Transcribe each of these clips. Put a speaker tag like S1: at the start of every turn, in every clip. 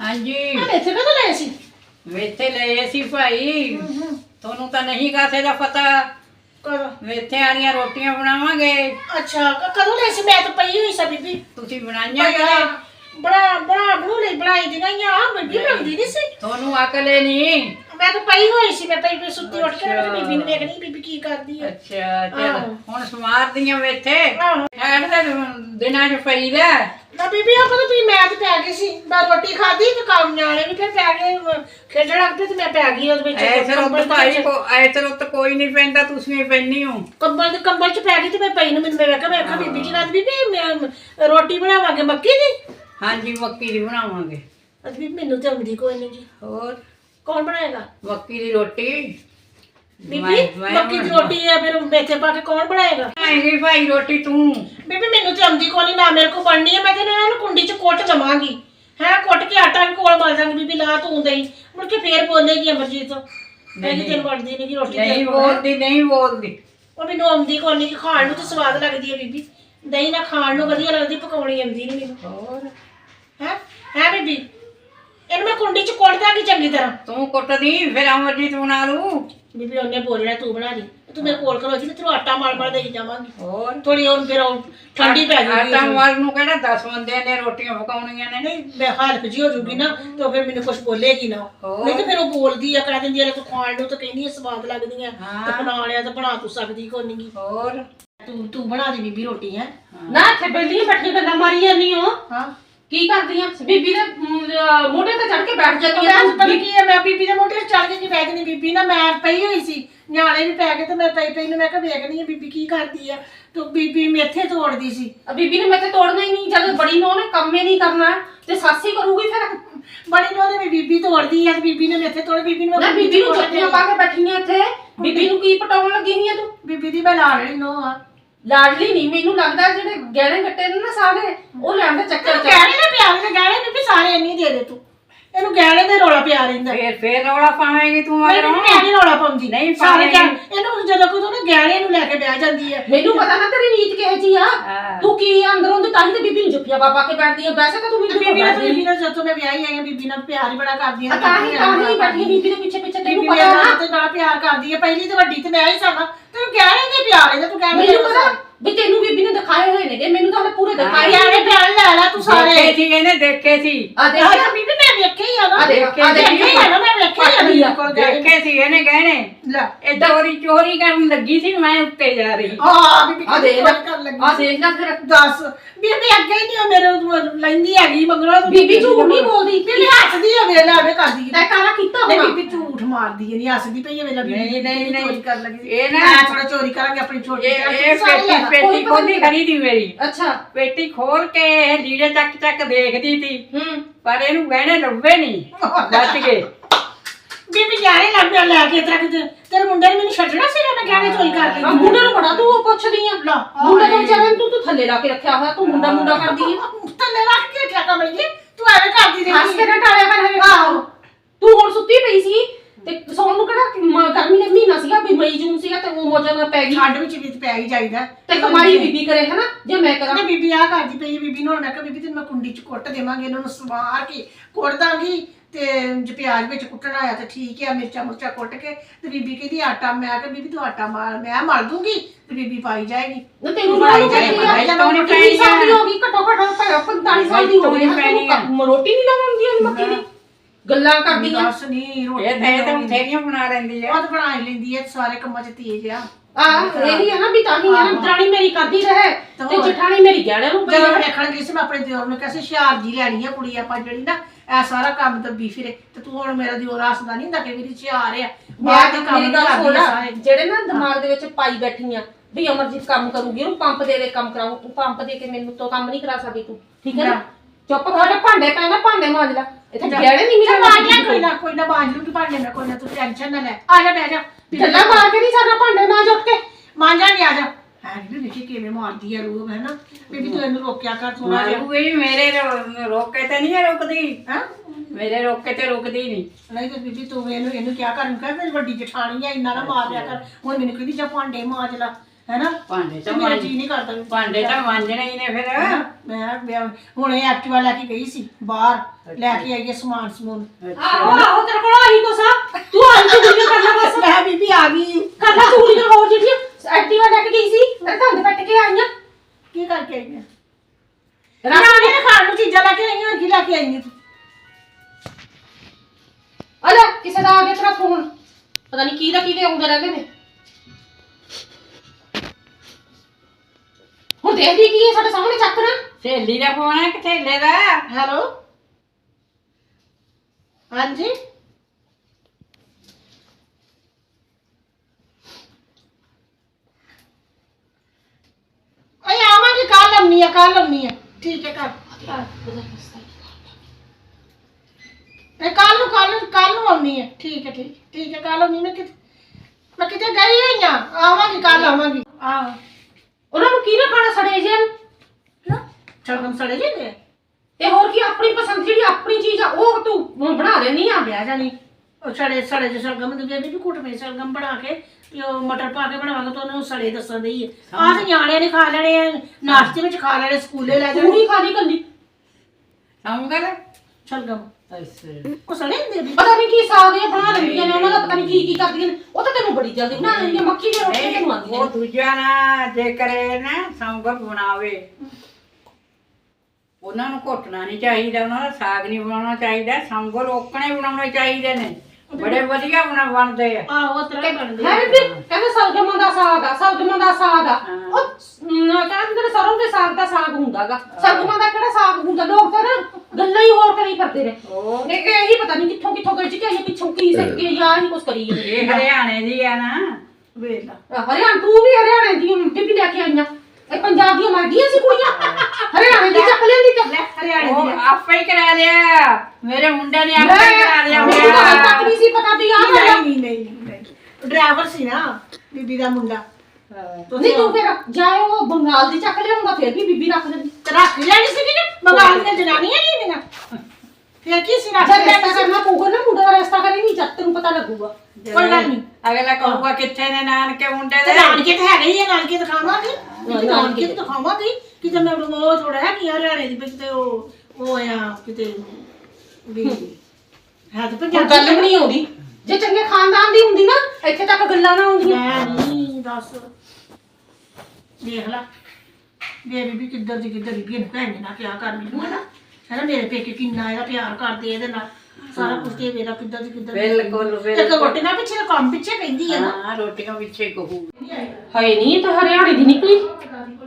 S1: ਹਾਂਜੀ।
S2: ਆ ਇੱਥੇ ਕਦੋਂ ਲਏ ਸੀ?
S1: ਵੇਥੇ ਲਏ ਸੀ ਭਾਈ। ਤੁਹਾਨੂੰ ਤਾਂ ਨਹੀਂ ਕਾਸੇ ਦਾ ਪਤਾ।
S2: ਕਦੋਂ?
S1: ਵੇਥੇ ਵਾਲੀਆਂ ਰੋਟੀਆਂ ਬਣਾਵਾਂਗੇ।
S2: ਅੱਛਾ ਕ- ਕਦੋਂ ਲਏ ਸੀ? ਮੈਂ ਤਾਂ ਪਈ ਹੋਈ ਸੀ ਬੀਬੀ।
S1: ਤੁਸੀਂ ਬਣਾਈਆਂ
S2: ਬਣਾ
S1: ਕਦੇ?
S2: ਬਣਾ ਬਣਾ ਬਣੂ ਲਈ ਬਣਾਈ ਦੀਆਂ ਹੀ ਆ। ਬੀਬੀ ਬਣਦੀ ਨਹੀਂ ਸੀ।
S1: ਤੁਹਾਨੂੰ ਅਕਲ ਹੀ ਨਹੀਂ।
S2: ਮੈਂ ਤਾਂ ਪਈ ਹੋਈ ਸੀ ਮੈਂ ਪਈ ਪਈ ਸੁੱਤੀ ਉੱਠ ਕੇ ਮੈਂ ਕਿਹਾ ਬੀਬੀ ਨੂੰ ਵੇਖਣੀ ਬੀਬੀ ਕੀ ਕਰਦੀ ਹੈ
S1: ਅੱਛਾ ਚਲ।
S2: ਆਹੋ।
S1: ਹੁਣ ਸਮਾਰਦੀਆਂ ਵੇਥੇ
S2: ਆਹੋ।
S1: ਐਡ ਦੇ ਦਿਨਾਂ ਚ ਪਈ ਦਾ
S2: ਨਾ ਬੀਬੀ ਆ ਪਤਾ ਵੀ ਮੈਂ ਤੇ ਪੈ ਗਈ ਸੀ। ਮੈਂ ਰੋਟੀ ਖਾਧੀ ਤੇ ਕੰਮ ਨਿਆਣੇ ਵੀ ਫਿਰ ਪੈ ਗਏ ਅਹ ਖੇਡਣ ਲੱਗ ਪਏ ਤੇ ਮੈਂ ਪੈ ਗਈ ਉਹਦੇ ਵਿੱਚ।
S1: ਐਸੇ
S2: ਕੰਬਲ
S1: ਰੁੱਤ
S2: ਦੇ
S1: ਭਾਈ
S2: ਵਿੱਚ।
S1: ਕੋ ਕੋਈ ਨਹੀਂ ਪੈਂਦਾ ਤੁਸੀਂ ਪੈਣੀ ਹੋ।
S2: ਕੰਬਲ ਦੇ ਕੰਬਲ ਚ ਪੈ ਗਈ ਤੇ ਮੈਂ ਪਈ ਨੂੰ ਮੈਨੂੰ ਮੈਂ ਕਿਹਾ ਮੈਂ ਕਿਹਾ ਬੀਬੀ ਜੀ ਨਾਲ ਬੀਬੀ ਮੈਂ ਰੋਟੀ ਬਣਾਵਾਂਗੇ ਮੱਕੀ ਦੀ?
S1: ਹਾਂਜੀ ਮੱਕੀ ਦੀ ਬਣਾਵਾਂਗੇ।
S2: ਅੱਜ ਵੀ ਮੈਨੂੰ ਤੇ ਆਉਂਦੀ ਕੋਈ ਨਹੀਂ ਜੀ।
S1: ਹੋਰ?
S2: ਕੌਣ ਬਣਾਏਗਾ?
S1: ਮੱਕੀ ਦੀ ਰੋਟੀ?
S2: ਬੀਬੀ
S1: ਮੈਂ- ਮੈਂ
S2: ਮੱਕੀ ਦੀ ਰੋਟੀ ਆ ਫਿਰ ਮੇਥੇ ਪਾ ਕੇ ਕੌਣ ਬਣਾਏਗਾ?
S1: ਬਣਾਏਗੀ ਭਾਈ ਰੋਟੀ ਤੂੰ।
S2: ਬੀਬੀ ਮੈਨੂੰ ਤੇ ਆਉਂਦੀ ਕੋਈ ਨਹੀਂ ਨਾ ਮੇਰੇ ਕੋ ਬਣਨੀ ਹੈ ਮੈਂ ਤੇ ਇਹਨਾਂ ਨੂੰ ਕੁੰਡੀ ਚ ਕੁੱਟ ਦਵਾਂਗੀ। ਹੈ ਕੁੱਟ ਕੇ ਆਟਾ ਵੀ ਕੋਲ ਮਲ ਦਾਂਗੀ ਬੀਬੀ ਲਾ ਤੂੰ ਦੇਈ ਮੁੜ ਕੇ ਫੇਰ ਬੋਲੇਗੀ ਅਮਰਜੀਤ? ਨਹੀਂ। ਤੈਨੂੰ ਬਣਦੀ ਨਹੀਂ ਕਿ ਰੋਟੀ
S1: ਨਹੀਂ। ਬੋਲਦੀ ਨਹੀਂ ਬੋਲਦੀ।
S2: ਉਹ ਮੈਨੂੰ ਆਉਂਦੀ ਕੋਈ ਨਹੀਂ ਖਾਣ ਨੂੰ ਤੇ ਸਵਾਦ ਲੱਗਦੀ ਹੈ ਬੀਬੀ। ਦਹੀਂ ਨਾ ਖਾਣ ਨੂੰ ਵਧੀਆ ਲੱਗਦੀ ਪਕਾਉਣੀ ਆਉਂਦੀ ਨਹੀਂ ਮੈਨੂੰ।
S1: ਹੋਰ?
S2: ਹੈ? ਹੈ ਬੀਬੀ? ਇਹਨੂੰ ਮੈਂ ਕੁੰਡੀ ਚ ਕੁੱਟ ਦਾਂਗੀ ਚੰਗੀ ਤਰ੍ਹਾਂ?
S1: ਤੂੰ ਕੁੱਟਦੀ ਫਿਰ ਅਮਰਜੀਤ ਬਣਾ ਲੂ
S2: ਬੀਬੀ ਉਹਨੇ ਬੋਲਣਾ ਤੂੰ ਬਣਾ ਲਈ ਤੂੰ ਮੇਰੇ ਕੋਲ ਕਰੋ ਜੀ ਤੇ ਤੈਨੂੰ ਆਟਾ ਮਾਲ ਮਾਲ ਦੇਈ ਜਾਵਾਂਗੀ।
S1: ਹੋਰ?
S2: ਥੋੜੀ ਹੋਰ ਫਿਰ ਉਹ ਠੰਡੀ ਪੈ ਜੂਗੀ
S1: ਆਟਾ ਮਾਲ ਨੂੰ ਕਿਹੜਾ 10 ਬੰਦਿਆਂ ਨੇ ਰੋਟੀਆਂ ਪਕਾਉਣੀਆਂ ਨੇ?
S2: ਨਹੀਂ ਮੈਂ ਹਾਲਤ ਜੀ ਹੋ ਜੂਗੀ ਨਾ ਤੇ ਫਿਰ ਮੈਨੂੰ ਕੁਝ ਬੋਲੇਗੀ ਨਾ। ਨਹੀਂ ਤੇ ਫਿਰ ਉਹ ਬੋਲਦੀ ਆ ਕਹਿ ਦਿੰਦੀ ਆ ਲੈ ਤੂੰ ਖਾਣ ਨੂੰ ਤਾਂ ਕਹਿੰਦੀ ਆ ਸਵਾਦ ਲੱਗਦੀਆਂ
S1: ਹਾਂ।
S2: ਤੇ ਬਣਾ ਲਿਆ ਤਾਂ ਬਣਾ ਤੂੰ ਸਕਦੀ ਕੋਈ ਨਹੀਂ
S1: ਹੋਰ?
S2: ਤੂੰ ਤੂੰ ਬਣਾ ਦੇ ਬੀਬੀ ਰੋਟੀ ਹੈ।
S3: ਨਾ ਇੱਥੇ ਬੈਠੀ ਬੈਠੀ ਗੱਲਾਂ ਮਾਰੀ ਜਾਂਦੀ ਹੋ
S2: ਹਾਂ।
S3: ਕੀ ਕਰਦੀ ਆ? ਬੀਬੀ ਦੇ ਅਮ, ਅਹ, ਮੋਢੇ ਤੇ ਚੜ ਕੇ ਬੈਠ ਜਾਂਦੀ
S2: ਮੈਂ
S3: ਆ
S2: ਪਤਾ ਕੀ ਹੈ ਮੈਂ ਬੀਬੀ ਦੇ ਮੋਢੇ ਤੇ ਚੜ ਕੇ ਨਹੀਂ ਬੈਠਦੀ ਬੀਬੀ ਨਾ ਮੈਂ ਪਈ ਹੋਈ ਸੀ ਨਿਆਣੇ ਵੀ ਪੈ ਗਏ ਤੇ ਮੈਂ ਪਈ ਪਈ ਨੂੰ ਮੈਂ ਕਿਹਾ ਵੇਖਣੀ ਆ ਬੀਬੀ ਕੀ ਕਰਦੀ ਆ। ਤੂੰ ਬੀਬੀ ਮੇਥੇ ਤੋੜਦੀ ਸੀ।
S3: ਆ ਬੀਬੀ ਨੇ ਮੈਥੇ ਤੋੜਨਾ ਹੀ ਨਹੀਂ। ਜਦ ਬੜੀ ਨੋ ਨੇ ਕੰਮ ਨਹੀਂ ਕਰਨਾ ਤੇ ਸਾਸੀ ਕਰੂਗੀ ਫਿਰ?
S2: ਬੜੀ ਨੂੰ ਉਹਨੇ ਵੀ ਬੀਬੀ ਤੋੜਦੀ ਆ ਤੇ ਬੀਬੀ ਨੇ ਮੇਥੇ ਤੋੜ ਬੀਬੀ ਨੂੰ
S3: ਨਾ
S2: ਮੈਂ
S3: ਬੀਬੀ ਨੂੰ ਜੁੱਤੀਆਂ ਪਾ ਕੇ ਬੈਠੀ ਆ ਇੱਥੇ। ਬੀਬੀ ਨੂੰ ਕੀ ਪਟਾਉਣ ਲੱਗੀ ਨਹੀਂ ਆ ਤੂੰ?
S2: ਬੀਬੀ ਦੀ ਮੈਂ ਲਾੜਨੀ ਨੋ ਆ।
S3: ਲਾਡਲੀ ਨਹੀਂ ਮੈਨੂੰ ਲੱਗਦਾ ਜਿਹੜੇ ਗਹਿਣੇ ਗੱਟੇ ਨੇ ਨਾ ਸਾਰੇ ਉਹ ਲੈਣ ਦੇ ਚੱਕਰ
S2: ਤੈਨੂੰ
S3: ਚ
S2: ਗਹਿਣੇ ਦੇ ਪਿਆਰੇ ਦੇ ਗਹਿਣੇ ਬੀਬੀ ਸਾਰੇ ਇੰਨੀ ਦੇ ਦੇ ਤੂੰ। ਇਹਨੂੰ ਗਹਿਣੇ ਦੇ ਰੋਲਾ ਪਿਆ ਰਹਿੰਦਾ।
S1: ਫੇਰ ਫੇਰ ਰੌਲਾ ਪਾਵੇਂਗੀ ਤੂੰ
S2: ਮੈਨੂੰ
S1: ਮਗਰੋਂ
S2: ਮੈਂ ਨਹੀਂ ਰੋਲਾ ਪਾਉਂਦੀ।
S1: ਨਹੀਂ
S2: ਸਾਰੇ। ਗਹਿਣੇ- ਇਹਨੂੰ ਜਦੋਂ ਕੋਈ ਨਾ ਗਹਿਣੇ ਨੂੰ ਲੈ ਕੇ ਬਹਿ ਜਾਂਦੀ ਹੈ।
S3: ਮੈਨੂੰ ਪਤਾ ਨਾ ਤੇਰੀ ਨੀਤ ਕਿਹੋ ਜੀ ਆ।
S1: ਹਾਂ।
S3: ਤੂੰ ਕੀ ਅੰਦਰੋਂ ਤੇ ਤਾਂ ਹੀ ਤੇ ਬੀਬੀ ਨੂੰ ਜੁੱਤੀਆਂ ਪਾ ਪਾ ਕੇ ਬੈਠਦੀ ਆ। ਵੈਸੇ ਤਾਂ ਤੂੰ ਬੀਬੀ
S2: ਬੀਬੀ
S3: ਨੂੰ
S2: ਨਾਲ
S3: ਬੈਠਦੀ
S2: ਬੀਬੀ ਨਾਲ ਜਦੋਂ ਮੈਂ ਵਿਆਹੀ ਆਈ ਹਾਂ ਬੀਬੀ ਨਾਲ ਪਿਆਰ ਹੀ ਬੜਾ ਕਰਦੀ ਹਾਂ
S3: ਤਾਂ ਹੀ ਤਾਂ ਹੀ ਬੈਠੀ ਆ ਬੀਬੀ ਦੇ ਪਿੱਛੇ ਪਿੱਛੇ ਤੈਨੂੰ
S2: ਬੀਬੀ
S3: ਪਤਾ ਨਾ
S2: ਨਾਲ ਤੇ ਪਿਆਰ ਕਰਦੀ ਹੈ ਪਹਿਲੀ ਤੇ ਵੱਡੀ ਤੇ ਮੈਂ ਹੀ ਸਾਂ ਤੈਨੂੰ ਗਹਿਣੇ ਦੇ ਪਿਆਰ ਹੈ ਤੂੰ ਗਹਿਣੇ
S3: ਮੈਨੂੰ ਪਤਾ ਵੀ ਤੈਨੂੰ ਬੀਬੀ ਨੇ ਦਿਖਾਏ ਹੋਏ ਨੇਗੇ ਮੈਨੂੰ ਤਾਂ ਉਹਨੇ ਪੂਰੇ ਦਿਖਾਏ ਆ
S2: ਗਹਿਣੇ ਪਿਆਰ ਲੈ ਲੈ ਤੂੰ ਸਾਰੇ।
S1: ਦੇਖੇ ਸੀ ਇਹਨੇ ਦੇਖੇ ਸੀ।
S3: ਆ ਦੇਖ
S2: ਬੀਬੀ ਮੈਂ ਵੇਖੇ ਹੀ ਆ ਨਾ।
S3: ਆ ਦੇਖ ਆ ਦੇਖ।
S2: ਵੇਖੇ ਹੀ ਆ ਨਾ ਮੈਂ ਵੇਖੇ ਹੀ ਆ ਬੀਬੀ। ਕੋਲ ਗਹਿਣੇ
S1: ਦੇਖੇ ਸੀ ਇਹਨੇ ਗਹਿਣੇ।
S2: ਲੈ।
S1: ਇਹ ਚੋਰੀ ਚੋਰੀ ਕਰਨ ਲੱਗੀ ਸੀ ਮੈਂ ਉੱਤੇ ਜਾ ਰਹੀ।
S2: ਬੀਬੀ
S3: ਆ ਦੇਖ। ਲੈ
S2: ਕਰ ਲੱਗੀ
S3: ਆ ਦੇਖ ਲੈ ਫਿਰ।
S2: ਦੱਸ। ਬੀਬੀ ਅੱਗੇ ਹੀ ਨਹੀਂ ਉਹ ਮੇਰੇ ਨੂੰ ਲੈਂਦੀ ਹੈਗੀ ਮਗਰੋਂ ਤੂੰ
S3: ਬੀਬੀ ਝੂਠ ਨਹੀਂ ਬੋਲਦੀ।
S2: ਬੀਬੀ ਹੱਸਦੀ ਆ ਵੇਲਾ ਵੇ ਕਰਦੀ
S3: ਤੈ ਕਾਰਾ ਕੀਤਾ
S2: ਨਹੀਂ
S3: ਹੋਣਾ?
S2: ਬੀਬੀ ਝੂਠ ਮਾਰਦੀ ਹੈ ਨਹੀਂ ਹੱਸਦੀ ਪਈ ਹੈ ਵੇਲਾ ਬੀਬੀ
S1: ਨਹੀਂ, ਨਹੀਂ, ਨਹੀਂ।
S2: ਚੋਰੀ ਕਰਨ ਲੱਗੀ
S1: ਇਹ ਨਾ-
S2: ਮੈਂ ਥੋੜਾ ਚੋਰੀ ਕਰਾਂਗੇ ਆਪਣੀ ਛੋਟੀ
S1: ਇਹ
S2: ਕਰਕੇ,
S1: ਇਹ
S2: ਸਾਰੇ ਲੈ
S1: ਪੇਟੀ
S2: ਲਾ।
S1: ਖੋਲੀ ਖੜੀ ਦੀ ਮੇਰੀ।
S3: ਅੱਛਾ।
S1: ਪੇਟੀ ਖੋਲ ਕੇ ਲੀੜੇ ਚੱਕ ਚੱਕ ਦੇਖਦੀ ਸੀ।
S3: ਹੂੰ।
S1: ਪਰ ਇਹਨੂੰ ਗਹਿਣੇ ਲੱਭੇ ਨਹੀਂ ਬਚ ਗਏ।
S2: ਬੀਬੀ ਲੱਗ ਪਿਆ ਲੈ ਕੇ ਤੇਰਾ ਕਿਤੇ ਤੇਰੇ ਮੁੰਡੇ ਨੇ ਮੈਨੂੰ ਛੱਡਣਾ ਸੀ ਮੈਂ ਗਹਿਣੇ ਚੋਰੀ ਕਰ ਲਈ
S3: ਮੁੰਡੇ ਨੂੰ ਬੜਾ ਤੂੰ ਪੁੱਛਦੀ ਆ।
S2: ਲਾ,
S3: ਮੁੰਡੇ ਨੂੰ। ਵਿਚਾਰੇ ਤੂੰ ਤੂੰ ਥੱਲੇ ਲਾ ਕੇ ਰੱਖਿਆ ਹੋਇਆ ਤੂੰ ਮੁੰਡਾ ਮੁੰਡਾ ਕਰਦੀ ਆ।
S2: ਥੱਲੇ ਰੱਖ ਕੇ ਠਾਕਾ ਮਿਲ ਤੂੰ ਐਵੇਂ ਕਰਦੀ
S3: ਹੱਸ ਕੇ
S2: ਰਹੀ
S3: ਟਾਲਿਆ ਕਰ ਹਰੇ
S2: ਆਹੋ।
S3: ਤੂੰ ਹੁਣ ਸੁੱਤੀ ਪਈ ਸੀ। ਤੇ ਸੌਣ ਨੂੰ ਕਿਹੜਾ ਮ- ਗਰਮੀ ਦਾ ਮਹੀਨਾ ਸੀਗਾ ਵੀ ਮਈ ਜੂਨ ਸੀਗਾ ਤੇ ਉਹ ਮੌਜਾਂ ਨਾਲ ਪੈ ਗਈ।
S2: ਠੰਡ ਵਿੱਚ ਵੀ ਪੈ ਹੀ ਜਾਈਦਾ।
S3: ਤੇ ਕਮਾਈ ਬੀਬੀ ਕਰੇ ਹਨਾ? ਜੇ ਮੈਂ ਕਰਾਂ।
S2: ਕਹਿੰਦੇ ਬੀਬੀ ਆ ਕਰਦੀ ਪਈ ਬੀਬੀ ਨੂੰ ਹੁਣ ਮੈਂ ਕਿਹਾ ਬੀਬੀ ਤੈਨੂੰ ਮੈਂ ਕੁੰਡੀ ਚ ਕੁੱਟ ਦੇਵਾਂਗੇ ਇਹਨਾਂ ਨੂੰ ਸਵਾਰ ਕੇ ਕੁੱਟ ਦਾਂਗੀ ਤੇ ਜੇ ਪਿਆਜ਼ ਵਿੱਚ ਕੁੱਟਣਾ ਆਇਆ ਤਾਂ ਠੀਕ ਹੈ ਮਿਰਚਾਂ ਮੁਰਚਾਂ ਕੁੱਟ ਕੇ ਤੇ ਬੀਬੀ ਕਹਿੰਦੀ ਆਟਾ ਮੈਂ ਕਿਹਾ ਬੀਬੀ ਤੂੰ ਆਟਾ ਮਾਰ ਮੈਂ ਮਲ ਦੂੰਗੀ ਤੇ ਬੀਬੀ ਪਾਈ ਜਾਏਗੀ।
S3: ਨਾ ਤੈਨੂੰ
S2: ਬਣਾਈ
S3: ਬਣਾਈ
S2: ਜਾਏ, ਬਣਾਈ
S3: ਆ ਹੋ ਗਈ ਘੱਟੋ ਘੱਟ 45 ਸਾਲ ਦੀ ਹੋ ਗਈ
S1: ਬਣਾਈ ਪੈਣੀ ਆ।
S3: ਰੋਟੀ ਨਹੀਂ ਲਾਉਂਦੀ ਆ ਮੱਕੀ ਦੀ? ਗੱਲਾਂ ਕਰਦੀ ਆ।
S2: ਦੱਸ ਨਹੀਂ ਰੋਟੀ
S1: ਇਹ ਤਾਂ ਇਹ ਤਾਂ ਬਥੇਰੀਆਂ ਬਣਾ ਲੈਂਦੀ ਆ।
S2: ਉਹ ਤਾਂ ਬਣਾ ਹੀ ਲੈਂਦੀ ਹੈ ਸਾਰੇ ਕੰਮਾਂ 'ਚ ਤੇਜ਼ ਆ
S3: ਆ ਇਹੀ ਆ ਨਾ ਵੀ ਤਾਂ ਹੀ ਆ ਨਾ ਦਰਾਣੀ ਮੇਰੀ ਕਰਦੀ ਰਹੇ ਤੇ
S2: ਹੋਰ।
S3: ਜਠਾਣੀ ਮੇਰੀ ਗਹਿਣੇ ਨੂੰ ਪਈ
S2: ਜਦੋਂ
S3: ਰਹੇ।
S2: ਵੇਖਣ ਗਈ ਸੀ ਮੈਂ ਆਪਣੇ ਦਿਓਰ ਨੂੰ ਕਿਹਾ ਸੀ ਹੁਸ਼ਿਆਰ ਜੀ ਲੈਣੀ ਆ ਕੁੜੀ ਆਪਾਂ ਜਿਹੜੀ ਨਾ ਇਹ ਸਾਰਾ ਕੰਮ ਦੱਬੀ ਫਿਰੇ ਤੇ ਤੂੰ ਹੁਣ ਮੇਰਾ ਦਿਓਰ ਹੱਸਦਾ ਨਹੀਂ ਹੁੰਦਾ ਕਿ ਮੇਰੀ ਹੁਸ਼ਿਆਰ ਆ। ਮੈਂ ਤੇ ਕੰਮ
S3: ਮੇਰੀ
S2: ਨਹੀਂ
S3: ਗੱਲ
S2: ਕਰਦੀ
S3: ਸੁਣ
S2: ਆ ਸਾਰੇ।
S3: ਜਿਹੜੇ ਨਾ ਦਿਮਾਗ ਦੇ ਵਿੱਚ ਪਾਈ ਬੈਠੀ ਆ ਵੀ ਅਮਰਜੀਤ ਕੰਮ ਕਰੂਗੀ ਉਹਨੂੰ ਪੰਪ ਦੇ ਦੇ ਕੰਮ ਕਰਾਉ ਤੂੰ ਪੰਪ ਦੇ ਕੇ ਮੈਨੂੰ ਤੋਂ ਕੰਮ ਨਹੀਂ ਕਰਾ ਸਕਦੀ ਤੂੰ। ਠੀਕ ਹੈ ਨਾ?
S2: ਨਾ।
S3: ਚੁੱਪ ਕਰ ਜਾ ਭਾਂਡੇ ਪੈ ਨਾ ਭਾਂਡੇ ਮਾਂਜ ਲੈ। ਇੱਥੇ। ਗਹਿਣੇ ਨਹੀਂ
S2: ਚੱਲ ਆ ਜਾ ਕੋਈ ਨਾ ਕੋਈ ਨਾ ਬਾਂਝ ਲੂੰਗੀ ਭਾਂਡੇ ਮੈਂ ਕੋਈ ਨਾ ਤੂੰ ਟੈਨਸ਼ਨ ਨਾ ਲੈ। ਆ ਜਾ ਬਹਿ ਜਾ।
S3: ਗੱਲਾਂ ਮਾਰ ਕੇ ਨਹੀਂ ਸਾਡਾ ਭਾਂਡੇ ਮਾਂਜ ਉੱਠ ਕੇ।
S2: ਮਾਂਜਾ ਨਹੀਂ ਆ ਜਾ। ਹੈ ਵੀ ਵੇਖੀ ਕਿਵੇਂ ਮਾਰਦੀ ਆ ਰੂਹ ਹੈ ਨਾ। ਬੀਬੀ ਤੂੰ ਇਹਨੂੰ ਰੋਕਿਆ ਕਰ ਥੋੜਾ ਜਿਹਾ।
S1: ਮਾਰੂ ਵੀ ਮੇਰੇ ਰੋ- ਰੋਕੇ ਤੇ ਨਹੀਂ ਰੁਕਦੀ।
S2: ਹਾਂ?
S1: ਮੇਰੇ ਰੋਕੇ ਤੇ ਰੁਕਦੀ ਨਹੀਂ
S2: ਨਹੀਂ ਤੇ ਬੀਬੀ ਤੂੰ ਇਹਨੂੰ ਇਹਨੂੰ ਕਿਆ ਕਰਨ ਕਰ ਮੇਰੀ ਵੱਡੀ ਜਠਾਣੀ ਆ ਇੰਨਾ ਨਾ ਮਾਰ ਲਿਆ ਕਰ। ਹੁਣ ਮੈਨੂੰ ਕਹਿੰਦੀ ਜਾ ਭਾਂਡੇ ਮਾਂਜ ਲਾ। ਹੈਨਾ?
S1: ਭਾਂਡੇ
S2: ਤੇ
S1: ਤਾਂ
S2: ਮੇਰਾ
S1: ਮਾਂਜ
S2: ਜੀ ਨਹੀਂ ਕਰਦਾ ਵੀ
S1: ਭਾਂਡੇ ਤਾਂ ਮਾਂਜਣੇ ਹੀ ਨੇ ਫਿਰ।
S2: ਮੈਂ ਵਿਆਹ- ਹੁਣ ਇਹ ਐਕਟਿਵਾ ਲੈ ਕੇ ਗਈ ਸੀ ਬਾਹਰ। ਲੈ ਕੇ ਆਈ ਹੈ ਸਮਾਨ ਸਮੂਨ।
S3: ਆਹੋ ਆਹੋ ਤੇਰੇ ਕੋਲ ਆਹੀ ਕੁਛ ਆ। ਤੂੰ ਆਈ ਚੁਗਲੀਆਂ ਕਰ ਲੈ ਬਸ?
S2: ਮੈਂ ਬੀਬੀ ਆ ਗਈ।
S3: ਕਰ ਲੈ ਚੁਗਲੀਆਂ ਹੋਰ ਜਿਹੜੀਆਂ ਐਕਟਿਵਾ ਲੈ ਕੇ ਗਈ ਸੀ ਮੈਂ ਤਾਂ ਪੱਟ ਕੇ ਆਈਆਂ
S2: ਕੀ ਕਰਕੇ ਆਈ ਹੈ
S3: ਰਾਤ
S2: ਰਾਣੀ ਨੇ ਖਾਣ ਨੂੰ ਚੀਜ਼ਾਂ ਲੈ ਕੇ ਆਈ ਹੋਰ ਕੀ ਲੈ ਕੇ ਆਈ ਹੈ ਤੂੰ?
S3: ਅਲੇ ਕਿਸੇ ਦਾ ਆ ਗਿਆ ਤੇਰਾ ਫੋਨ। ਪਤਾ ਨਹੀਂ ਕੀ ਦਾ ਕਿਹਦੇ ਆਉਂਦੇ ਰਹਿੰਦੇ ਨੇ। ਦੇਖਦੀ ਕੀ ਹੈ ਸਾਡੇ ਸਾਹਮਣੇ ਚੱਕ ਨਾ
S1: ਸਹੇਲੀ ਦਾ ਫੋਨ ਹੈ ਕਿ ਥੇਲੇ ਦਾ
S2: ਹੈਲੋ ਹਾਂਜੀ ਅਈ ਆਵਾਂਗੇ ਕੱਲ ਆਉਣੀ ਆ ਕੱਲ ਆਉਣੀ ਆ ਠੀਕ ਹੈ ਕੱਲ ਮੈਂ ਕੱਲ ਨੂੰ ਕੱਲ ਨੂੰ ਕੱਲ ਨੂੰ ਆਉਣੀ ਆ ਠੀਕ ਹੈ ਠੀਕ ਠੀਕ ਹੈ ਕੱਲ ਆਉਣੀ ਮੈਂ ਕਿਤੇ ਮੈਂ ਕਿਤੇ ਗਈ ਹੋਈ ਆ ਆਵਾਂਗੀ ਕੱਲ ਆਵਾਂਗੀ ਆਹ
S3: ਉਹਨਾਂ ਨੂੰ ਕੀ ਨਾ ਖਾਣਾ ਸੜੇ ਜੇ?
S2: ਕਿਉਂ ਚਲਗਮ ਸੜੇ ਜੇ ਨੇ
S3: ਤੇ ਹੋਰ ਕੀ ਆਪਣੀ ਪਸੰਦ ਜਿਹੜੀ ਆਪਣੀ ਚੀਜ਼ ਆ ਉਹ ਤੂੰ ਬਣਾ ਲੈਣੀ ਆ।
S2: ਵਿਆਹ ਜਾਣੀ ਉਹ ਸੜੇ ਸੜੇ ਜਿਹੇ ਸਲਗਮ ਦੇ ਬੇਬੀ ਵੀ ਕੁੱਟ ਪਈ ਸਲਗਮ ਬਣਾ ਕੇ ਤੇ ਉਹ ਮਟਰ ਪਾ ਕੇ ਬਣਾਵਾਂਗੇ ਤਾਂ ਉਹਨੂੰ ਸੜੇ ਦੱਸਣ ਦੀ ਹੈ। ਆਹ ਤੇ ਨਿਆਣਿਆਂ ਨੇ ਖਾ ਲੈਣੇ ਆ ਨਾਸ਼ਤੇ ਵਿੱਚ ਖਾ ਲੈਣੇ ਸਕੂਲੇ ਲੈ
S3: ਤੂੰ
S2: ਜਾਣੇ।
S3: ਹੀ ਖਾਲੀ ਕੱਲੀ
S1: ਸਮਝ ਗਏ
S2: ਸਲਗਮ
S1: ਅੱਛਾ
S2: ਉਹ ਸੜੇ ਹੁੰਦੇ ਵੀ
S3: ਪਤਾ ਨਹੀਂ ਕੀ ਸਾਗ ਇਹ ਬਣਾ ਲੈਂਦੀਆਂ ਨੇ ਉਹਨਾਂ ਦਾ ਪਤਾ ਨਹੀਂ ਕੀ ਕੀ ਕਰਦੀਆਂ ਨੇ ਉਹ ਤਾਂ ਤੈਨੂੰ ਬੜੀ ਜਲਦੀ ਬਣਾ ਲੈਂਦੀਆਂ ਮੱਕੀ ਦੀ ਰੋਟੀ ਤੈਨੂੰ ਆਉਂਦੀਆਂ
S1: ਉਹ
S3: ਨੇ।
S1: ਦੂਜਾ ਨਾ ਜੇ ਕਰੇ ਨਾ ਸੰਗਤ ਬਣਾਵੇ ਉਹਨਾਂ ਨੂੰ ਘੁੱਟਣਾ ਨਹੀਂ ਚਾਹੀਦਾ ਉਹਨਾਂ ਦਾ ਸਾਗ ਨਹੀਂ ਬਣਾਉਣਾ ਚਾਹੀਦਾ ਸੰਗੋ ਰੋਕਣੇ ਬਣਾਉਣੇ ਚਾਹੀਦੇ ਨੇ ਬੜੇ ਵਧੀਆ ਬਣਾ ਬਣਦੇ ਆ।
S2: ਆਹੋ ਉਹ ਤਰ੍ਹਾਂ ਹੀ ਬਣਦੇ
S3: ਹੈ ਵੀ ਕਹਿੰਦੇ ਸਲਗਮਾਂ ਦਾ ਸਾਗ ਆ ਸਲਗਮਾਂ ਦਾ ਸਾਗ ਆ। ਉਹ ਕਹਿੰਦੇ ਸਰੋਂ ਦੇ ਸਾਗ ਦਾ ਸਾਗ ਹੁੰਦਾਗਾ। ਸਲਗਮਾਂ ਦਾ ਕਿਹੜਾ ਸਾਗ ਹੁੰਦਾ? ਲੋਕ ਤਾਂ ਨਾ ਗੱਲਾਂ ਹੀ ਹੋਰ ਕਰੀ ਕਰਦੇ ਨੇ।
S1: ਉਹ
S3: ਇਹ ਇਹੀ ਪਤਾ ਨਹੀਂ ਕਿੱਥੋਂ ਕਿੱਥੋਂ ਗਏ ਕਿ ਇਹ ਪਿੱਛੋਂ ਕੀ ਸਿੱਕੇ ਜਾਂ ਹੀ ਕੁਛ ਕਰੀ ਜਾਂਦੇ
S1: ਇਹ ਹਰਿਆਣੇ ਦੀ ਆ ਨਾ।
S2: ਵੇਖ ਲਾ।
S3: ਹਰਿਆਣਾ ਤੂੰ ਵੀ ਹਰਿਆਣੇ ਦੀ ਬੀਬੀ ਲੈ ਕੇ ਆਈਆਂ। ਇਹ ਪੰਜਾਬ ਦੀਆਂ ਮਰ ਗਈਆਂ ਸੀ ਕੁੜੀਆਂ। ਹਰਿਆਣੇ ਦੀ ਚੱਕ ਲੈਂਦੀ ਤੇ।
S2: ਲੈ ਹਰਿਆਣੇ
S1: ਉਹ
S2: ਦੀ
S1: ਆਪੇ ਹੀ ਕਰਾ ਲਿਆ। ਮੇਰੇ ਮੁੰਡੇ ਨੇ ਆਪੇ ਹੀ ਕਰਾ ਲਿਆ
S3: ਮੈਨੂੰ ਤਾਂ ਹਾਲੇ ਤੱਕ। ਨਹੀਂ ਸੀ ਪਤਾ ਵੀ ਆ
S2: ਨਹੀਂ ਨਹੀਂ ਨਹੀਂ ਨਹੀਂ। ਡਰਾਈਵਰ ਸੀ ਨਾ ਬੀਬੀ ਦਾ ਮੁੰਡਾ।
S3: ਨਹੀਂ ਤੂੰ ਫਿਰ ਜਾਏ ਉਹ ਬੰਗਾਲ ਦੀ ਚੱਕ ਲਿਆਉਂਦਾ ਫਿਰ ਵੀ ਬੀਬੀ ਰੱਖ ਲੈਂਦੀ
S2: ਤੇ ਰੱਖ ਲੈਣੀ ਸੀ ਕਿ ਬੰਗਾਲ ਦੀਆਂ ਜਨਾਨੀਆਂ ਨਹੀਂ ਹੁੰਦੀਆਂ। ਫਿਰ ਕੀ ਸੀ ਰੱਖ ਲੈਣੀ
S3: ਕਰਨਾ ਪਊਗਾ ਨਾ ਕਰੇ ਨਹੀਂ ਜਦ ਤੈਨੂੰ ਪਤਾ ਲੱਗੂਗਾ।
S2: ਕੋਈ ਗੱਲ ਨਹੀਂ।
S1: ਅਗਲਾ ਕਹੂਗਾ ਕਿੱਥੇ ਨੇ ਨਾਨਕੇ ਮੁੰਡੇ
S2: ਤੇ
S1: ਦੇ
S2: ਨਾਨਕੇ ਤਾਂ ਹੈਗੇ ਹੀ ਆ ਨਾਨਕੇ ਦਿਖਾਵਾਂਗੇ। ਕਿਤੇ
S3: ਨਾਨਕੇ
S2: ਨਾਨਕੇ ਤਾਂ ਦਿਖਾਵਾਂਗੇ ਕਿਤੇ ਮੈਂ ਉਹ ਥੋੜਾ ਹੈ ਕਿ ਹਰਿਆਣੇ ਦੀ ਵਿੱਚ ਤੇ ਉਹ ਉਹ ਆ ਕਿਤੇ ਵੀ ਹੈ। ਤਾਂ
S3: ਹੁਣ ਗੱਲ ਵੀ ਨਹੀਂ ਆਉਂਦੀ। ਜੇ ਚੰਗੇ ਖਾਨਦਾਨ ਦੀ ਹੁੰਦੀ ਨਾ ਇੱਥੇ ਤੱਕ ਗੱਲਾਂ ਨਾ ਆਉਂਦੀਆਂ।
S2: ਮੈਂ ਨਹੀਂ ਦੱਸ। ਦੇਖ ਲਾ। ਵੀ ਕਿੱਧਰ ਦੀ ਕਿੱਧਰ ਦੀ। ਭੈਣ ਨੇ ਨਾ ਕਿਆ ਕਰ ਮੈਨੂੰ ਹੈ ਨਾ ਹੈ ਨਾ ਮੇਰੇ ਪੇਕੇ ਕਿੰਨਾ ਇਹਦਾ ਪਿਆਰ ਕਰਦੇ ਇਹਦੇ ਨਾਲ। ਸਾਰਾ ਕੁਝ ਤੇ ਮੇਰਾ ਕਿੱਧਰ ਦੀ ਕਿੱਧਰ ਦੀ।
S1: ਬਿਲਕੁਲ
S2: ਇੱਕ
S1: ਬਿਲਕੁਲ।
S2: ਰੋਟੀਆਂ ਪਿੱਛੇ ਕੰਮ ਪਿੱਛੇ ਕਹਿੰਦੀ ਹੈ ਨਾ।
S1: ਹਾਂ ਰੋਟੀਆਂ ਪਿੱਛੇ ਕਹੂ।
S3: ਹਾਏ ਨਹੀਂ ਇਹ ਤਾਂ ਹਰਿਆਣੇ ਦੀ ਨਿਕਲੀ।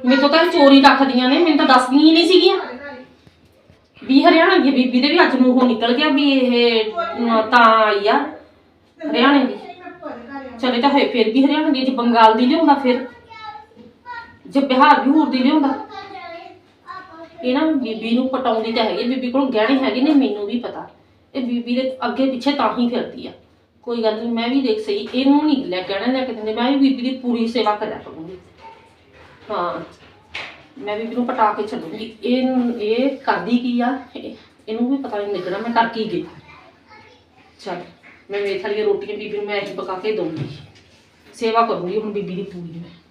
S3: ਮੈਨੂੰ ਤਾਂ ਇਹ ਚੋਰੀ ਰੱਖਦੀਆਂ ਨੇ ਮੈਨੂੰ ਤਾਂ ਦੱਸਦੀਆਂ ਹੀ ਨਹੀਂ ਸੀਗੀਆਂ। ਵੀ ਹਰਿਆਣਾ ਦੀ ਬੀਬੀ ਦੇ ਵੀ ਅੱਜ ਮੂੰਹੋਂ ਨਿਕਲ ਗਿਆ ਵੀ ਇਹ ਅਮ, ਤਾਂ ਆਈ ਆ ਹਰਿਆਣੇ ਦੀ। ਚਲੇ ਤਾਂ ਹੋਏ ਫਿਰ ਵੀ ਹਰਿਆਣਾ ਦੀ ਜੇ ਬੰਗਾਲ ਦੀ ਲਿਆਉਂਦਾ ਫਿਰ। ਜੇ ਬਿਹਾਰ ਬਿਹੂਰ ਦੀ ਲਿਆਉਂਦਾ। ਇਹ ਨਾ ਬੀਬੀ ਨੂੰ ਪਟਾਉਂਦੀ ਤਾਂ ਹੈਗੀ ਬੀਬੀ ਕੋਲ ਗਹਿਣੇ ਹੈਗੇ ਨੇ ਮੈਨੂੰ ਵੀ ਪਤਾ। ਇਹ ਬੀਬੀ ਦੇ ਅੱਗੇ ਪਿੱਛੇ ਤਾਂ ਹੀ ਫਿਰਦੀ ਆ। ਕੋਈ ਗੱਲ ਨਹੀਂ, ਮੈਂ ਵੀ ਦੇਖ ਸਹੀ, ਇਹਨੂੰ ਨਹੀਂ ਲੈ ਗਹਿਣੇ ਲੈ ਕੇ ਦਿੰਦੇ, ਮੈਂ ਵੀ ਬੀਬੀ ਦੀ ਪੂਰੀ ਸੇਵਾ ਕਰਿਆ ਕਰੂੰਗੀ। ਹਾਂ, ਮੈਂ ਬੀਬੀ ਨੂੰ ਪਟਾ ਕੇ ਚੱਲੂੰਗੀ ਇਹ ਇਹ ਕਰਦੀ ਕੀ ਆ? ਇਹ- ਇਹਨੂੰ ਵੀ ਪਤਾ ਨਹੀਂ ਲੱਗਣਾ, ਮੈਂ ਕਰ ਕੀ ਗਈ। ਚਲ, ਮੈਂ ਵੇਖ ਲਈ ਰੋਟੀਆਂ, ਬੀਬੀ ਨੂੰ ਮੈਂ ਹੀ ਪਕਾ ਕੇ ਦਊਂਗੀ। ਸੇਵਾ ਕਰੂੰਗੀ ਹੁਣ ਬੀਬੀ ਦੀ ਪੂਰੀ ਮੈਂ।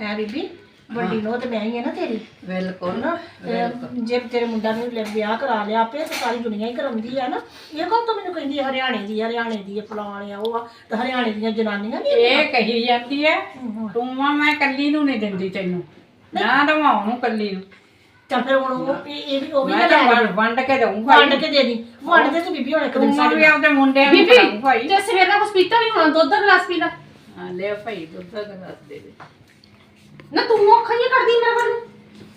S2: ਹੈ ਬੀਬੀ? ਵੱਡੀ ਨੋ ਤੇ ਮੈਂ ਹੀ ਹੈ ਨਾ ਤੇਰੀ।
S1: ਬਿਲਕੁਲ
S2: ਨਾ ਤੇ ਜੇ ਤੇਰੇ ਮੁੰਡਾ ਨੂੰ ਲੈ ਵਿਆਹ ਕਰਾ ਲਿਆ ਆਪੇ ਤੇ ਸਾਰੀ ਦੁਨੀਆ ਹੀ ਕਰਾਉਂਦੀ ਆ ਨਾ। ਇਹ ਕੌਣ ਤੂੰ ਮੈਨੂੰ ਕਹਿੰਦੀ ਹਰਿਆਣੇ ਦੀ ਆ, ਹਰਿਆਣੇ ਦੀ ਆ, ਫਲਾਣ ਆ ਉਹ ਆ। ਤੇ ਹਰਿਆਣੇ ਦੀਆਂ ਜਨਾਨੀਆਂ ਨਹੀਂ
S1: ਇਹ ਕਹੀ ਜਾਂਦੀ ਹੈ। ਤੂੰ ਆ ਮੈਂ ਕੱਲੀ ਨੂੰ ਨਹੀਂ ਦਿੰਦੀ ਤੈਨੂੰ। ਨਾ ਦਵਾਂ ਉਹਨੂੰ ਕੱਲੀ ਨੂੰ।
S2: ਤਾਂ ਫਿਰ ਹੁਣ ਉਹ ਵੀ- ਇਹ ਵੀ ਉਹ ਵੀ
S1: ਮੈਂ
S2: ਨਾ
S1: ਤਾਂ
S2: ਲੈ
S1: ਵੰਡ- ਵੰਡ ਕੇ ਦਊਂਗਾ
S2: ਵੰਡ ਕੇ ਦੇ ਦੀ। ਵੰਡ ਦੇ ਤੇ ਬੀਬੀ ਹੁਣ ਇੱਕ ਦਿਨ
S1: ਤੂੰ ਵੀ
S2: ਸਾਡੀ
S1: ਆਪਦੇ ਮੁੰਡਿਆਂ ਨੂੰ
S3: ਬੀਬੀ
S1: ਭਾਈ।
S3: ਤੇ ਸਵੇਰ ਦਾ ਕੁਛ ਪੀਤਾ ਨਹੀਂ ਹੋਣਾ ਦੁੱਧ ਦਾ ਗਲਾਸ ਪੀ ਲੈ।
S1: ਹਾਂ ਲੈ ਭਾਈ ਦੁੱਧ ਦਾ ਗਲਾਸ ਦੇ ਦੇ।
S3: ਨਾ ਤੂੰ ਅੱਖਾਂ ਹੀ ਕਰਦੀ ਮੇਰੇ ਵੱਲ।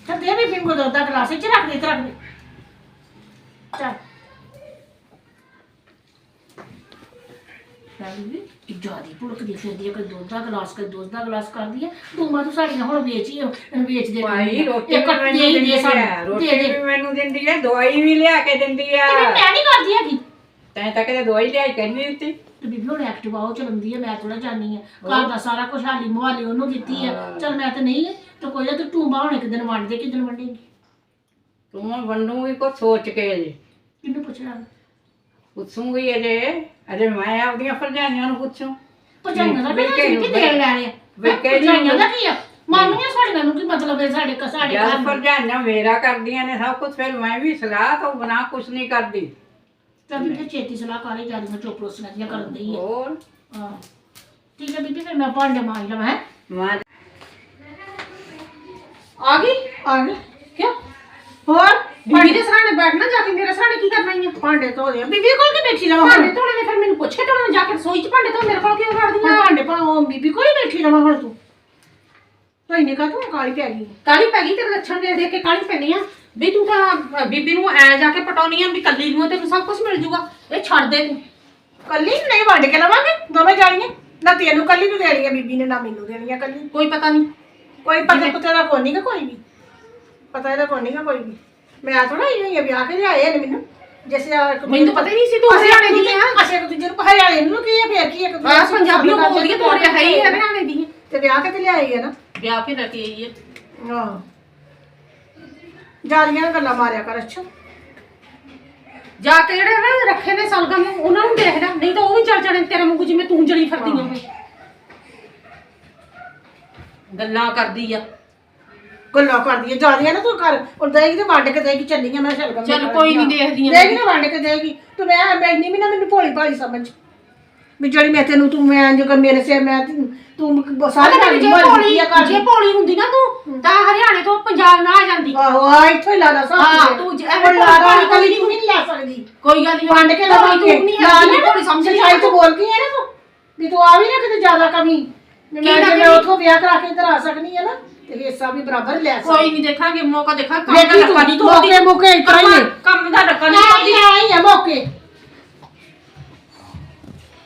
S2: ਤਾਂ ਦੇ ਬੀਬੀ ਨੂੰ ਦੁੱਧ ਦਾ ਗਲਾਸ ਇੱਥੇ ਰੱਖ ਦੇ ਇੱਥੇ ਰੱਖ ਦੇ। ਚੱਲ। ਕਿ ਜਿਆਦੀ ਭੁੜਕਦੀ ਫਿਰਦੀ ਹੈ ਕੋਈ ਦੁੱਧ ਦਾ ਗਲਾਸ ਕੋਈ ਦੁੱਧ ਦਾ ਗਲਾਸ ਕਰਦੀ ਹੈ ਤੂੰ ਮਾ ਤੂੰ ਸਾਡੀਆਂ ਹੁਣ ਵੇਚ ਹੀ ਵੇਚ ਦੇ
S1: ਭਾਈ ਰੋਟੀ ਵੀ ਮੈਨੂੰ
S2: ਹੀ
S1: ਰੋਟੀ ਵੀ ਮੈਨੂੰ ਦਿੰਦੀ ਆ ਦਵਾਈ ਵੀ ਲਿਆ ਕੇ ਦਿੰਦੀ ਆ।
S2: ਤੇ ਮੈਂ ਨਹੀਂ ਕਰਦੀ ਹੈਗੀ।
S1: ਤੈਂ ਤਾਂ ਕਦੇ ਦਵਾਈ ਲਿਆ ਕੇ ਨਹੀਂ ਦਿੱਤੀ।
S2: ਤੇ ਬੀਬੀ ਹੁਣ ਐਕਟਿਵਾ ਉਹ ਚਲਾਉਂਦੀ ਹੈ ਮੈਂ ਥੋੜਾ ਜਾਣੀ ਆ। ਘਰ ਦਾ ਸਾਰਾ ਕੁਝ ਹਾਲੀ ਮੁਹਾਲੀ ਉਹਨੂੰ ਦਿੱਤੀ ਹੈ। ਚਲ ਮੈਂ ਤਾਂ ਨਹੀਂ ਤੇ ਕੋਈ ਨਾ ਤੂੰ ਟੂੰਬਾ ਹੁਣ ਇੱਕ ਦਿਨ ਵੰਡ ਦੇ ਕਿਦਨ ਵੰਡੇਗੀ।
S1: ਤੂੰ ਵੰਡੂਗੀ ਕੋ ਸੋਚ ਕੇ ਅਜੇ।
S2: ਕਿਹਨੂੰ ਪੁੱਛਣਾ?
S1: ਪੁੱਛੂਗੀ ਅਜੇ ਅਜੇ ਮੈਂ ਆਪਦੀਆਂ ਫਰਜ਼ਾਈਆਂ ਨੂੰ ਪੁੱਛੂ।
S2: ਭਜਾਈਆਂ ਦਾ ਵੀ ਕਿ ਦੇਣ ਲੈਣੇ ਆ?
S1: ਵੀ ਕਿਹੜੀ
S2: ਭਜਾਈਆਂ ਦਾ ਕੀ ਆ? ਮਾਮੀਆਂ ਸਾਡੀਆਂ ਨੂੰ ਕੀ ਮਤਲਬ ਹੈ ਸਾਡੇ ਕ ਸਾਡੇ ਘਰ?
S1: ਭਰਜਾਈਆਂ ਮੇਰਾ ਕਰਦੀਆਂ ਨੇ ਸਭ ਕੁਝ ਫਿਰ ਮੈਂ ਵੀ ਸਲਾਹ ਤੋਂ ਬਣਾ ਕੁਝ ਨਹੀਂ ਕਰਦੀ।
S2: ਤਾਂ ਵੀ ਤੇ ਛੇਤੀ ਸਲਾਹ ਕਰੇ ਜਾਂਦੀ ਮੈਂ ਚੋਪੜੋ ਸੁਣਾਈਆਂ ਕਰਨ ਦਈ ਹੈ
S1: ਹੋਰ?
S2: ਹਾਂ। ਠੀਕ ਹੈ ਬੀਬੀ ਫਿਰ ਮੈਂ ਭਾਂਡੇ ਮਾਰ ਲਵਾਂ ਹੈ?
S1: ਮੈਂ
S3: ਆ ਗਈ?
S2: ਆ ਗਏ
S3: ਕਿਉਂ?
S2: ਹੋਰ?
S3: ਬੀਬੀ ਦੇ ਸਾਹਮਣੇ ਬੈਠਣਾ ਜਾ ਕੇ ਮੇਰੇ ਸਾਹਮਣੇ ਕੀ ਕਰਨਾ ਹੀ ਆ?
S2: ਭਾਂਡੇ ਧੋ ਦੇ ਬੀਬੀ ਕੋਲ ਕਿ ਬੈਠੀ ਰਵਾਂ
S3: ਭਾਂਡੇ ਧੋਣੇ ਨੇ ਫਿਰ ਮੈਨੂੰ ਪੁੱਛ ਕੇ ਧੋਣੇ ਜਾ ਕੇ ਰਸੋਈ 'ਚ ਭਾਂਡੇ ਧੋ ਮੇਰੇ ਕੋਲ ਕਿਉਂ ਕਰਦੀਆਂ
S2: ਹੁਣ ਭਾਂਡੇ ਭਾਂ ਬੀਬੀ ਕੋਲ ਹੀ ਬੈਠੀ ਰਵਾਂ ਹੁਣ ਤੂੰ। ਕੋਈ ਨਹੀਂ ਕਾ ਤੂੰ ਕਾਲੀ ਪੈ ਗਈ।
S3: ਕਾਲੀ ਪੈ ਗਈ ਤੇਰੇ ਲੱਛਣ ਦੇ ਦੇਖ ਕੇ ਕਾਲੀ ਪੈਣੀ ਆ? ਵੀ ਤੂੰ ਤਾਂ ਬੀਬੀ ਨੂੰ ਐ ਜਾ ਕੇ ਪਟਾਉਣੀ ਆ ਵੀ ਕੱਲੀ ਨੂੰ ਤੈਨੂੰ ਸਭ ਕੁਝ ਮਿਲ ਜੂਗਾ। ਇਹ ਛੱਡ ਦੇ ਤੂੰ।
S2: ਕੱਲੀ ਨੂੰ ਨਹੀਂ ਵੰਡ ਕੇ ਲਵਾਂਗੇ। ਦੋਵੇਂ ਜਾਣੀਆਂ। ਨਾ ਤੈਨੂੰ ਕੱਲੀ ਨੂੰ ਦੇਣੀ ਆ ਬੀਬੀ ਨੇ ਨਾ ਮੈਨੂੰ ਦੇਣੀ ਆ ਕੱਲੀ।
S3: ਕੋਈ ਪਤਾ ਨਹੀਂ।
S2: ਕੋਈ ਪਤਾ ਪੁੱਤੇ ਦਾ ਕੋਈ ਨਹੀਂਗਾ ਕੋਈ ਵੀ ਪਤਾ ਇਹਦਾ ਕੋਈ ਨਹੀਂਗਾ ਕੋਈ ਵੀ ਮੈਂ ਥੋੜਾ ਹੀ ਹੋਈ ਆ ਵਿਆਹ ਕੇ ਲਿਆਏ ਨੇ ਮੈਨੂੰ। ਜਿਵੇਂ ਆ ਇੱਕ
S3: ਮੈਨੂੰ ਤਾਂ ਪਤਾ ਹੀ ਨਹੀਂ ਸੀ ਤੂੰ ਹਰਿਆਣੇ ਦੀ ਆ।
S2: ਅਸੀਂ ਇੱਕ ਦੂਜੇ ਨੂੰ ਹਰਿਆਣੇ ਨੂੰ ਕੀ ਆ ਫੇਰ ਕੀ ਇੱਕ ਦੂਜੇ
S3: ਬਸ ਪੰਜਾਬੀ ਉਹ ਬੋਲਦੀ ਤੂੰ ਹੈ ਹੀ ਹਰਿਆਣੇ ਦੀ
S2: ਤੇ ਵਿਆਹ ਕੇ ਤੇ ਲਿਆਈ ਆ ਨਾ।
S3: ਵਿਆਹ ਕੇ ਆਈ ਹੈ
S2: ਹਾਂ। ਜਾਲੀਆਂ ਗੱਲਾਂ ਮਾਰਿਆ ਕਰ ਅੱਛਾ।
S3: ਜਾ ਕੇ ਜਿਹੜੇ ਨਾ ਰੱਖੇ ਨੇ ਸਲਗਮ ਉਹਨਾਂ ਨੂੰ ਦੇਖਦਾ ਨਹੀਂ ਤਾਂ ਉਹ ਵੀ ਚੱਲ ਜਾਣੇ ਤੇਰੇ ਵਾਂਗੂ ਜਿਵੇਂ ਤੂੰ ਜਲੀ ਫਿਰਦੀ ਆ ਗੱਲਾਂ ਕਰਦੀ ਆ।
S2: ਗੱਲਾਂ ਕਰਦੀ ਆ ਜਾਲੀਆਂ ਨਾ ਤੂੰ ਕਰ ਹੁਣ ਦੇਗੀ ਤੇ ਵੰਡ ਕੇ ਦੇਗੀ ਚੱਲੀਆਂ ਮੈਂ ਸ਼ਲਗਮ
S3: ਚੱਲ ਕੋਈ ਨਹੀਂ ਦੇਖਦੀ ਆ
S2: ਦੇਗੀ ਨਾ ਵੰਡ ਕੇ ਦੇਗੀ ਤੂੰ ਮੈਂ ਮੈਂ ਇੰਨੀ ਵੀ ਨਾ ਮੈਨੂੰ ਭੋਲੀ ਭਾਲੀ ਸਮਝ। ਵੀ ਜਿਹੜੀ ਮੈਂ ਤੈਨੂੰ ਤੂੰ ਮੈਂ ਜੋ ਮੇਰੇ ਸੇ ਮੈਂ ਤੂੰ- ਤੂੰ ਸਾਰੇ
S3: ਅਗਰ ਜੇ ਭੋਲੀ ਜੇ ਭੋਲੀ ਹੁੰਦੀ ਨਾ ਤੂੰ ਤਾਂ ਹਰਿਆਣੇ ਤੋਂ ਪੰਜਾਬ ਨਾ ਆ ਜਾਂਦੀ।
S2: ਆਹੋ ਆ ਇੱਥੋਂ ਹੀ ਲਾ ਲਾ ਸਭ
S3: ਹਾਂ। ਤੂੰ ਜੇ
S2: ਹੁਣ
S3: ਐਵੇਂ
S2: ਲਾ ਲਾ
S3: ਭੋਲੀ
S2: ਕਲੀ ਨਹੀਂ ਲਾ ਸਕਦੀ।
S3: ਕੋਈ ਗੱਲ ਨਹੀਂ
S2: ਵੰਡ ਕੇ
S3: ਭੋਲੀ
S2: ਲਵਾਂਗੇ
S3: ਤੂੰ ਨਹੀਂ ਹੈਗੀ,
S2: ਲੈ
S3: ਭੋਲੀ ਸਮਝ
S2: ਸੱਚਾਈ ਤੋਂ ਬੋਲ ਗਈ ਹੈ ਨਾ ਤੂੰ? ਵੀ ਤੂੰ ਆ ਵੀ ਨਾ ਕਿਤੇ ਜ਼ਿਆਦਾ ਕਮੀ। ਵੀ ਮੈਂ
S3: ਕੀ ਨਾ
S2: ਜੇ ਮੈਂ
S3: ਕਮੀ?
S2: ਉੱਥੋਂ ਵਿਆਹ ਕਰਾ ਕੇ ਇੱਧਰ ਆ ਸਕਦੀ ਹੈ ਨਾ ਤੇ ਹਿੱਸਾ ਵੀ ਬਰਾਬਰ ਲੈ ਸਕਦੀ।
S3: ਕੋਈ ਨਹੀਂ ਦੇਖਾਂਗੇ ਮੌਕਾ ਦੇਖਾਂ ਕੰਮ
S2: ਵੇਖੀ
S3: ਦਾ
S2: ਤੂੰ,
S3: ਡੱਕਾ ਨਹੀਂ
S2: ਮੌਕੇ ਮੌਕੇ ਇਸ ਤਰ੍ਹਾਂ ਹੀ ਨੇ।
S3: ਕੰਮ ਦਾ ਡੱਕਾ ਨਹੀਂ
S2: ਆਈ ਹੈ ਮੌਕੇ।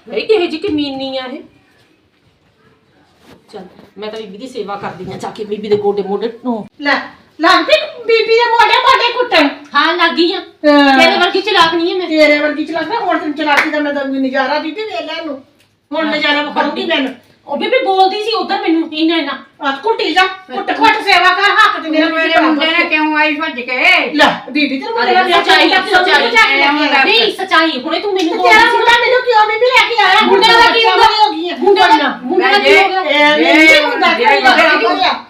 S3: ਬਈ ਕਿਹੇ ਜੀ ਕਮੀਨੀ ਆ ਇਹ? ਚੱਲ ਮੈਂ ਤਾਂ ਬੀਬੀ ਦੀ ਸੇਵਾ ਕਰਦੀ ਆ ਜਾ ਕੇ ਬੀਬੀ ਦੇ ਗੋਡੇ ਮੋਢੇ ਨੂੰ।
S2: ਲੈ ਲੱਗ ਪਈ ਬੀਬੀ ਦੇ ਮੋਢੇ ਮੋਢੇ ਕੁੱਟਣ।
S3: ਹਾਂ ਲੱਗ ਆ। ਤੇਰੇ ਵਰਗੀ ਚਲਾਕ ਨਹੀਂ ਹੈ ਮੈਂ।
S2: ਤੇਰੇ ਵਰਗੀ ਚਲਾਕਦਾ ਹੁਣ ਤੈਨੂੰ ਚਲਾਕੀ ਦਾ ਮੈਂ ਦਊਂਗੀ ਨਜ਼ਾਰਾ ਬੀਬੀ ਵੇਖ ਲੈ ਇਹਨੂੰ। ਹੁਣ ਨਜ਼ਾਰਾ ਵਿਖਾਉਂਗੀ ਮੈਨੂੰ।
S3: ਉਹ ਬੀਬੀ ਬੋਲਦੀ ਸੀ ਉਧਰ ਮੈਨੂੰ ਇੰਨਾ ਇੰਨਾ।
S2: ਆ ਕੁੱਟੀ ਜਾ ਕੁੱਟ ਕੁੱਟ ਸੇਵਾ ਕਰ ਹੱਕ ਤੇ ਮੇਰਾ
S1: ਮੇਰੇ ਮੁੰਡੇ ਨੇ ਕਿਉਂ ਆਈ ਭੱਜ ਕੇ?
S2: ਲੈ ਬੀਬੀ ਤੇ ਮੁੰਡੇ ਦਾ ਵਿਆਹ
S3: ਸੱਚਾਈ
S2: ਚਾਹੀਦਾ
S3: ਸੱਚਾਈ
S2: ਤੇਰਾ
S3: ਨਹੀਂ ਸੱਚਾਈ ਹੁਣੇ ਤੂੰ ਮੈਨੂੰ ਬੋਲਦੀ ਸੀ।
S2: ਮੁੰਡਾ ਮੈਨੂੰ ਕਿਉਂ ਬੀਬੀ ਲੈ ਕੇ ਆਇਆ?
S3: ਮੁੰਡੇ ਦਾ ਕੀ ਹੁੰਦਾ?
S2: ਹੋ ਗਈ ਹੈ
S3: ਮੁੰਡੇ ਦਾ ਮੁੰਡੇ ਦਾ ਕੀ ਹੋ ਗਿਆ?
S2: ਇਹ ਨਹੀਂ
S1: ਜੇ-
S2: ਕਿ
S1: ਜੇ-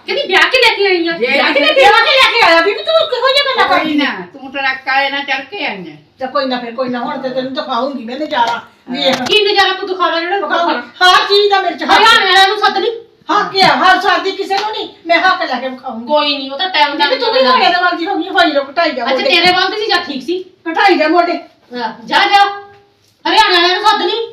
S3: ਕਹਿੰਦੀ ਵਿਆਹ ਕੇ ਲੈ ਕੇ ਆਈ ਆ? ਵਿਆਹ ਕੇ ਲੈ ਕੇ
S2: ਲੈ ਕੇ ਆਇਆ? ਬੀਬੀ ਤੂੰ ਕਿਹੋ ਜਿਹਾ ਗੱਲਾਂ ਕਰਦੀ
S1: ਨਾ ਤੂੰ ਟਰੱਕ ਆਏ ਨਾ ਚੜ ਕੇ ਆਈਆਂ
S2: ਤੇ ਕੋਈ ਨਾ ਫਿਰ ਕੋਈ ਨਾ ਹੁਣ ਤੇ ਤੈਨੂੰ ਦਿਖਾਉਂਗੀ ਮੈਂ ਨਜ਼ਾਰਾ। ਵੇਖ।
S3: ਕੀ ਨਜ਼ਾਰਾ ਤੂੰ ਦਿਖਾਵਾ ਜਿਹੜਾ ਦਿਖਾਵਾ
S2: ਹਰ ਚੀਜ਼ ਦਾ ਮੇਰੇ ਚ ਹੱਕ
S3: ਹਰਿਆਣੇ ਵਾਲਿਆਂ ਨੂੰ ਸੱਦ ਲਈ
S2: ਹੱਕ ਹੈ। ਹਰ ਸਾਦੀ ਕਿਸੇ ਨੂੰ ਨਹੀਂ। ਮੈਂ ਹੱਕ ਲੈ ਕੇ ਵਿਖਾਉਂਗੀ।
S3: ਕੋਈ ਨਹੀਂ ਉਹ ਤਾਂ ਟਾਈਮ ਦਾ
S2: ਤੂੰ ਵੀ ਹੋਣੇ ਦਾ ਵਰਦੀ ਹੋ ਗਈ। ਹੋਈ ਰੋ ਘਟਾਈ ਜਾ
S3: ਅੱਛਾ ਤੇਰੇ ਵੱਲ ਤੇ ਸੀ ਜਾਂ ਠੀਕ ਸੀ?
S2: ਘਟਾਈ ਜਾ ਮੋਢੇ।
S3: ਹਾਂ, ਜਾ ਜਾ। ਹਰਿਆਣੇ ਵਾਲਿਆਂ ਨੂੰ ਸੱਦ ਲਈ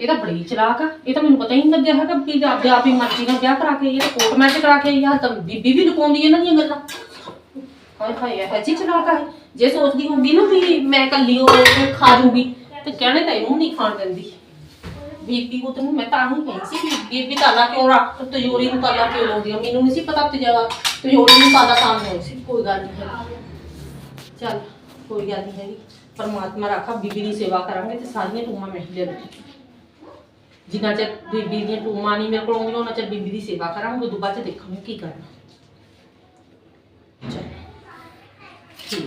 S3: ਇਹ ਤਾਂ ਬੜੀ ਚਲਾਕ ਆ। ਇਹ ਤਾਂ ਮੈਨੂੰ ਪਤਾ ਹੀ ਨਹੀਂ ਲੱਗਿਆ ਹੈਗਾ ਕਿ ਆਪਦੇ ਆਪ ਹੀ ਮਰਜ਼ੀ ਨਾਲ ਵਿਆਹ ਕਰਾ ਕੇ ਆਈ ਹੈ ਤੇ ਕੋਰਟ ਮੈਚ ਕਰਾ ਕੇ ਆਈ ਹੈ ਤਾਂ ਬੀਬੀ ਵੀ ਲੁਕਾਉਂਦੀ ਹੈ ਇਹਨਾਂ ਦੀਆਂ ਗੱਲਾਂ। ਹਾਏ ਹਾਏ, ਇਹ ਜੀ ਚਲਾਕ ਆ ਇਹ। ਜੇ ਸੋਚਦੀ ਹੁੰਦੀ ਨਾ ਵੀ ਮੈਂ ਕੱਲੀ ਉਹ ਖਾ ਜੂਗੀ, ਤੇ ਕਹਿਣੇ ਤਾਂ ਇਹਨੂੰ ਨਹੀਂ ਖਾਣ ਦਿੰਦੀ। ਬੀਬੀ ਉਹ ਤੈਨੂੰ ਮੈਂ ਤਾਂ ਹੀ ਕਹੀ ਸੀ ਕਿ ਬੀਬੀ ਤਾਲਾ ਕਿਉਂ ਰੱਖ ਤਜੋਰੀ ਨੂੰ ਤਾਲਾ ਕਿਉਂ ਲਾਉਂਦੀ ਆ? ਮੈਨੂੰ ਨਹੀਂ ਸੀ ਪਤਾ ਤਜਾ ਤਜੋਰੀ ਨੂੰ ਤਾਲਾ ਤਾਂ ਨਹੀਂ ਸੀ, ਕੋਈ ਗੱਲ ਨਹੀਂ ਹੈਗੀ। ਚੱਲ, ਕੋਈ ਗੱਲ ਨਹੀਂ ਹੈਗੀ। ਪਰਮਾਤਮਾ ਰੱਖਾ ਬੀਬੀ ਦੀ ਸੇਵਾ ਕਰਾਂਗੇ ਤੇ ਸਾਰੀਆਂ ਟੂਮਾਂ ਮਿਲ ਜਾਣਗੀਆਂ ਜਿੰਨਾ ਚਿਰ ਬੀਬੀ ਦੀਆਂ ਟੂਮਾਂ ਨਹੀਂ ਮੇਰੇ ਕੋਲ ਆਉਂਦੀਆਂ, ਉਹਨਾਂ ਚਿਰ ਬੀਬੀ ਦੀ ਸੇਵਾ ਕਰਾਂਗੇ, ਉਦੋਂ ਬਾਅਦ ਚ ਦੇਖਾਂਗੇ ਕੀ ਕਰਨਾ। ঠিক